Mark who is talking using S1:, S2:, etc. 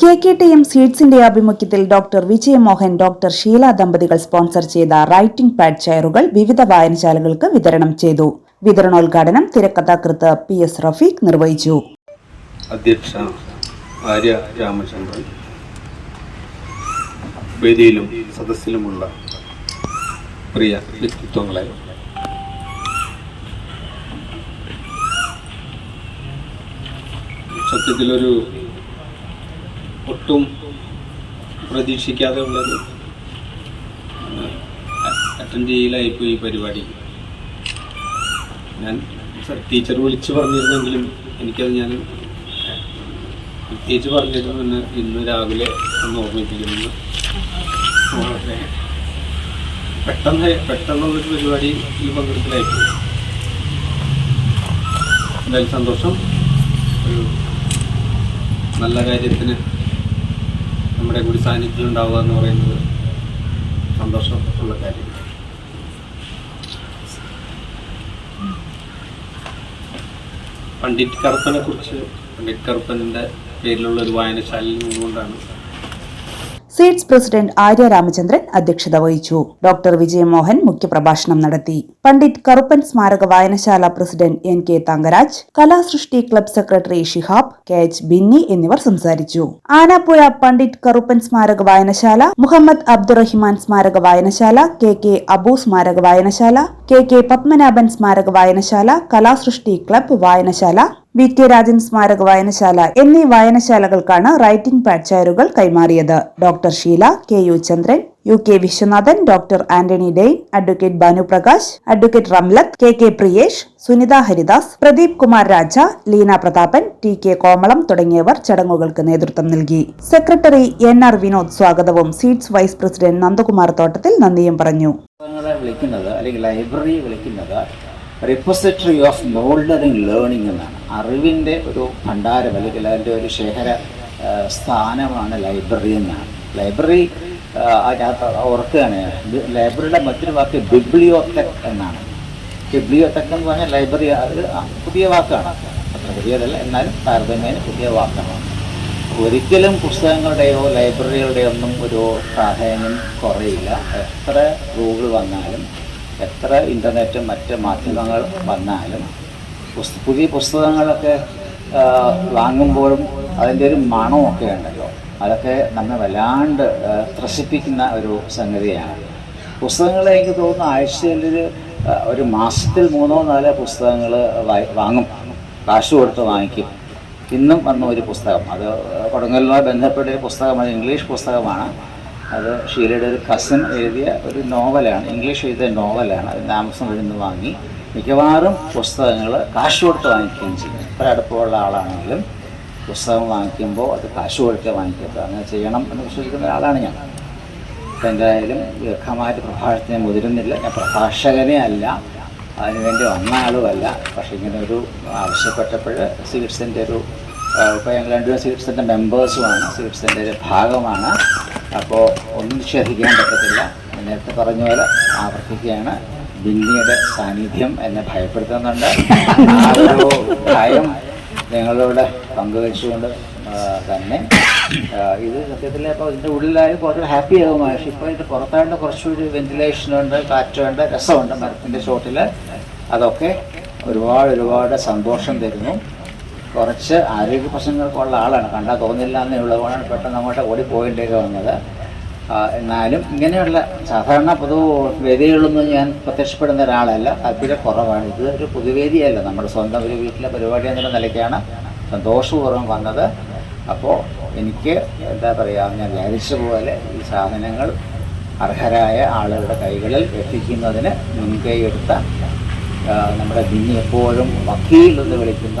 S1: K K T M സീഡ്സിന്റെ ആഭിമുഖ്യത്തിൽ doctor Vijayamohan doctor Sheela ദമ്പതികൾ സ്പോൺസർ ചെയ്ത റൈറ്റിംഗ് പാഡ് ചെയറുകൾ വിവിധ വായനശാലകൾക്ക് വിതരണം ചെയ്തു. വിതരണോദ്ഘാടനം തിരക്കഥാകൃത്ത് പി എസ് റഫീഖ് നിർവഹിച്ചു.
S2: അധ്യക്ഷ ആര്യ രാമചന്ദ്രൻ. വേദിയിലും സദസ്സിലുമുള്ള പ്രിയ വ്യക്തിത്വങ്ങളെ സത്യത്തിലൊരു ഒട്ടും പ്രതീക്ഷിക്കാതെ ഉള്ളത് അറ്റൻഡ് ചെയ്യലായിപ്പോയി ഈ പരിപാടി. ഞാൻ ടീച്ചർ വിളിച്ചു പറഞ്ഞിരുന്നെങ്കിലും എനിക്കത് ഞാൻ പ്രത്യേകിച്ച് പറഞ്ഞിരുന്നു ഇന്ന് രാവിലെ ഒന്ന് ഓർമ്മിപ്പിക്കുന്നു. പെട്ടെന്ന് പെട്ടെന്നുള്ളൊരു പരിപാടി ഈ പങ്കെടുക്കലായിപ്പോയി. എന്തായാലും സന്തോഷം. ഒരു നല്ല കാര്യത്തിന് നമ്മുടെ കൂടി സാന്നിധ്യം ഉണ്ടാവുക എന്ന് പറയുന്നത് സന്തോഷമുള്ള കാര്യം കാര്യമാണ്. പണ്ഡിറ്റ് കറുപ്പനെ കുറിച്ച് പണ്ഡിറ്റ് കറുപ്പന്റെ പേരിലുള്ള ഒരു വായനശാലയിൽ നിന്നുകൊണ്ടാണ്
S1: സീഡ്സ് പ്രസിഡന്റ് ആര്യ രാമചന്ദ്രൻ അധ്യക്ഷത വഹിച്ചു. ഡോക്ടർ വിജയമോഹൻ മുഖ്യപ്രഭാഷണം നടത്തി. പണ്ഡിറ്റ് കറുപ്പൻ സ്മാരക വായനശാല president N K Thankaraj Kalasrishti club secretary Shihab K H Binni എന്നിവർ സംസാരിച്ചു. ആനാപ്പുഴ പണ്ഡിറ്റ് കറുപ്പൻ സ്മാരക വായനശാല മുഹമ്മദ് അബ്ദുറഹിമാൻ സ്മാരക വായനശാല കെ കെ അബു സ്മാരക വായനശാല കെ കെ പത്മനാഭൻ സ്മാരക വായനശാല കലാസൃഷ്ടി ക്ലബ് വായനശാല വി കെ രാജൻ സ്മാരക വായനശാല എന്നീ വായനശാലകൾക്കാണ് റൈറ്റിംഗ് പാഡ് ചെയറുകൾ കൈമാറിയത്. Doctor Sheela K U Chandran U K Viswanathan doctor Antony Dane advocate Bhanuprakash advocate Ramlath K K Priyesh Sunitha Haridas Pradeep Kumar Raja Leena Prathapan T K Komalam തുടങ്ങിയവർ ചടങ്ങുകൾക്ക് നേതൃത്വം നൽകി. സെക്രട്ടറി എൻ ആർ വിനോദ് സ്വാഗതവും seats vice president Nandakumar Thottathil നന്ദിയും പറഞ്ഞു.
S3: Library repository of mouldering learning എന്നാണ്. അറിവിന്റെ ഒരു ഭണ്ഡാരം അല്ലെങ്കിൽ അതിന്റെ ഒരു ശേഖര സ്ഥാനമാണ് ലൈബ്രറി എന്നാണ്. ലൈബ്രറി അതിനകത്ത് ഓർക്കുകയാണ്. ലൈബ്രറിയുടെ മറ്റൊരു വാക്ക് ബിബ്ലിയോടെക് എന്നാണ്. ബിബ്ലിയോടെക് എന്ന് പറഞ്ഞാൽ ലൈബ്രറി അത് പുതിയ വാക്കാണ്. അത്ര പുതിയതല്ല എന്നാലും താരതമ്യേന പുതിയ വാക്കാണ്. ഒരിക്കലും പുസ്തകങ്ങളുടെയോ ലൈബ്രറികളുടെയോ ഒന്നും ഒരു പ്രാധാന്യം കുറയില്ല. എത്ര റൂൾ വന്നാലും എത്ര ഇന്റർനെറ്റും മറ്റ് മാധ്യമങ്ങൾ വന്നാലും പുതിയ പുസ്തകങ്ങളൊക്കെ വാങ്ങുമ്പോഴും അതിന്റെ ഒരു മണമൊക്കെ ഉണ്ടല്ലോ. അതൊക്കെ നമ്മെ വല്ലാണ്ട് ത്രസിപ്പിക്കുന്ന ഒരു സംഗതിയാണ്. പുസ്തകങ്ങൾ എനിക്ക് തോന്നുന്നു ആഴ്ചയിൽ ഒരു മാസത്തിൽ മൂന്നോ നാലോ പുസ്തകങ്ങൾ വാങ്ങും. കാശ് കൊടുത്ത് വാങ്ങിക്കും. ഇന്നും വന്ന ഒരു പുസ്തകം. അത് കൊടുങ്ങലുമായി ബന്ധപ്പെട്ട ഒരു പുസ്തകമാണ്. ഇംഗ്ലീഷ് പുസ്തകമാണ്. അത് ഷീലയുടെ ഒരു കസിൻ എഴുതിയ ഒരു നോവലാണ് ഇംഗ്ലീഷ് എഴുതിയ നോവലാണ് അത് ആമസോൺ നിന്ന് വാങ്ങി. മിക്കവാറും പുസ്തകങ്ങൾ കാശ് കൊടുത്ത് വാങ്ങിക്കുകയും ചെയ്യും. എത്ര അടുപ്പമുള്ള ആളാണെങ്കിലും പുസ്തകം വാങ്ങിക്കുമ്പോൾ അത് കാശ് കൊടുത്ത് വാങ്ങിക്കരുത് അങ്ങനെ ചെയ്യണം എന്ന് വിശ്വസിക്കുന്ന ഒരാളാണ് ഞാൻ. അപ്പം എന്തായാലും ദീർഘമായിട്ട് പ്രഭാഷണത്തിന് മുതിരുന്നില്ല. ഞാൻ പ്രഭാഷകനെ അല്ല. അതിനുവേണ്ടി വന്ന ആളുമല്ല. പക്ഷേ ഇങ്ങനെ ഒരു ആവശ്യപ്പെട്ടപ്പോൾ സീഡ്സിന്റെ ഒരു ഇപ്പോൾ ഞങ്ങൾ രണ്ടുപേരും സീഡ്സിന്റെ മെമ്പേഴ്സുമാണ് സീഡ്സിന്റെ ഒരു ഭാഗമാണ്. അപ്പോൾ ഒന്നും നിഷേധിക്കാൻ പറ്റത്തില്ല. നേരത്തെ പറഞ്ഞ പോലെ ആവർത്തിക്കുകയാണ്. ബിന്നിയുടെ സാന്നിധ്യം എന്നെ ഭയപ്പെടുത്തുന്നുണ്ട്. ആ ഒരു ഭയം നിങ്ങളോട് തന്നെ. ഇത് സത്യത്തിൽ ഇപ്പോൾ ഇതിന്റെ ഉള്ളിലായി കുറച്ച് ഹാപ്പി ആകും പക്ഷേ ഇപ്പോൾ ഇത് പുറത്തായിട്ട് കുറച്ചുകൂടി വെന്റിലേഷനുണ്ട് കാറ്റുണ്ട് രസമുണ്ട് മരത്തിന്റെ ചോട്ടിൽ അതൊക്കെ ഒരുപാട് ഒരുപാട് സന്തോഷം തരുന്നു. കുറച്ച് ആരോഗ്യ പ്രശ്നങ്ങൾക്കുള്ള ആളാണ്. കണ്ടാൽ തോന്നില്ല എന്നേ ഉള്ളതുകൊണ്ടാണ് പെട്ടെന്ന് അങ്ങോട്ട് ഓടിപ്പോയിട്ടേക്ക് വന്നത്. എന്നാലും ഇങ്ങനെയുള്ള സാധാരണ പൊതു വേദികളൊന്നും ഞാൻ പ്രത്യക്ഷപ്പെടുന്ന ഒരാളല്ല. താല്പര്യം കുറവാണ്. ഇത് ഒരു പൊതുവേദിയല്ല നമ്മുടെ സ്വന്തം ഒരു വീട്ടിലെ പരിപാടി എന്നുള്ള നിലയ്ക്കാണ് സന്തോഷപൂർവം വന്നത്. അപ്പോൾ എനിക്ക് എന്താ പറയുക ഞാൻ വിചാരിച്ച പോലെ ഈ സാധനങ്ങൾ അർഹരായ ആളുകളുടെ കൈകളിൽ എത്തിക്കുന്നതിന് മുൻകൈ എടുത്ത നമ്മുടെ ബിന്നി എപ്പോഴും വക്കീൽ എന്ന് വിളിക്കുന്ന